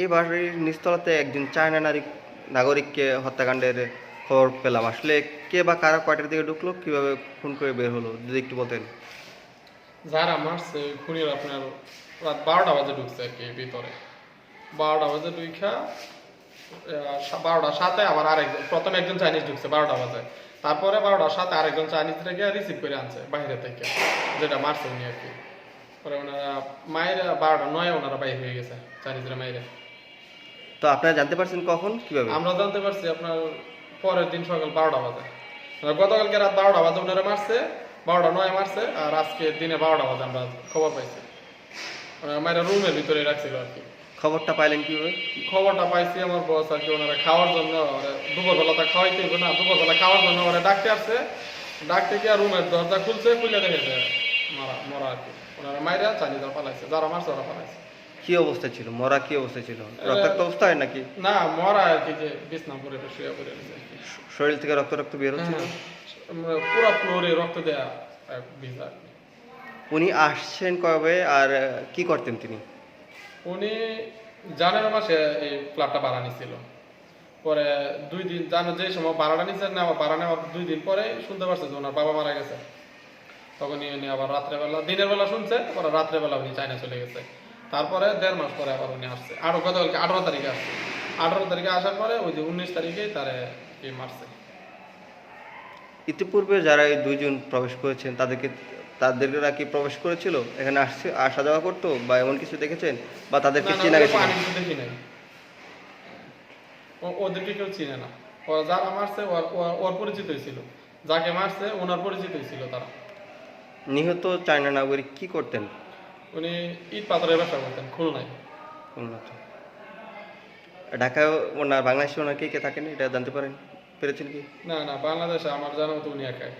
এই বাড়ির নিচতলাতে একজন চায়না নারী নাগরিককে হত্যাকাণ্ডের খবর পেলাম। আসলে কে বা কারা কয়টার দিকে ঢুকলো, কীভাবে খুন করে বের হলো, যদি একটু বলতেন। যারা মারছে, খুনির আপনার রাত বারোটা বাজে ঢুকছে আর কি ভিতরে। বারোটা বাজে ঢুইখা বারোটার সাথে আবার আরেকজন, প্রথমে একজন চাইনিজ ঢুকছে বারোটা বাজে। তারপরে বারোটার সাথে আরেকজন চাইনিজ থেকে রিসিভ করে আনছে বাইরে থেকে, যেটা মারছে উনি আর কি। পরে ওনারা মায়ের বারোটা, নয় ওনারা বাইরে হয়ে গেছে, চাইনিজরা মায়েরা তো আপনারা জানতে পারছেন কখন? কীভাবে? আমরা জানতে পারছি আপনার পরের দিন সকাল বারোটা বাজে। মানে গতকালকে রাত বারোটা বাজে ওনারা মারছে বারোটা নয় মারছে আর আজকে দিনে বারোটা বাজে আমরা খবর পাইছি। ওনারা মায়েরা রুমের ভিতরে রাখছিল আর কি। খবরটা পাইলেন কীভাবে? খবরটা পাইছি আমার বস আর কি ওনারা খাওয়ার জন্য দুপুরবেলা তো খাওয়াইতে হইবে না দুপুরবেলা খাওয়ার জন্য ওরা ডাকতে আসছে। ডাকতে গিয়ে রুমের দরজা খুলছে খুলে দেখেছে মারা মরা আর কি। ওনারা মায়েরা চালিয়ে পালাইছে যারা মারছে ওরা পালাইছে। কি অবস্থা ছিল? মরা কি অবস্থা ছিল? রক্তাক্ত অবস্থায় নাকি? না মরা আর কি যে বিছনা পরে শুয়ে পড়ে কি। শরীর থেকে রক্ত রক্ত বের হচ্ছিল? হ্যাঁ, পুরো ফ্লোরে রক্ত দেয়া ভিজা উনি আসছেন কবে আর কি করতেন তিনি? উনি জানুয়ারি মাসে এই ফ্ল্যাটটা ভাড়া নিছিল। পরে দুই দিন জানো যে সময় ভাড়াটা নিচ্ছে নেওয়া ভাড়া নেওয়ার দুই দিন পরে শুনতে পারছে যে ওনার বাবা মারা গেছে। তখন উনি আবার রাত্রেবেলা দিনের বেলা শুনছে পরে রাত্রেবেলা উনি চাইনা চলে গেছে। তারপরে দেড় মাস পরে আবার উনি আসছে। আরও গতকালকে আঠারো তারিখে আসছে। আঠারো তারিখে আসার পরে ওই যে উনিশ তারিখেই তারে কি মারছে। ইতিপূর্বে যারা এই দুইজন প্রবেশ করেছেন তাদেরকে তাদেররা কি প্রবেশ করেছিল? এখানে আসছে আসা যাওয়া করতো বা এমন কিছু দেখেছেন? বা তাদেরকে চেনা গেছে দেখি নাই। ও- ওদেরকে কেউ চিনে না। ও যারা মারছে ওর ওর- ওর পরিচিতই ছিল। যাকে মারছে ওনার পরিচিত ছিল তারা। নিহত চায়না নাগরিক কি করতেন? উনি ইট পাথরের ব্যবসা করতেন খুলনায়। উন্নত ঢাকায় ওনার বাংলাদেশে ওনার কে কে থাকেন? এটা জানতে পারেন? পেরেছেন কি? না না বাংলাদেশে আমার জানা মতো উনি একাই।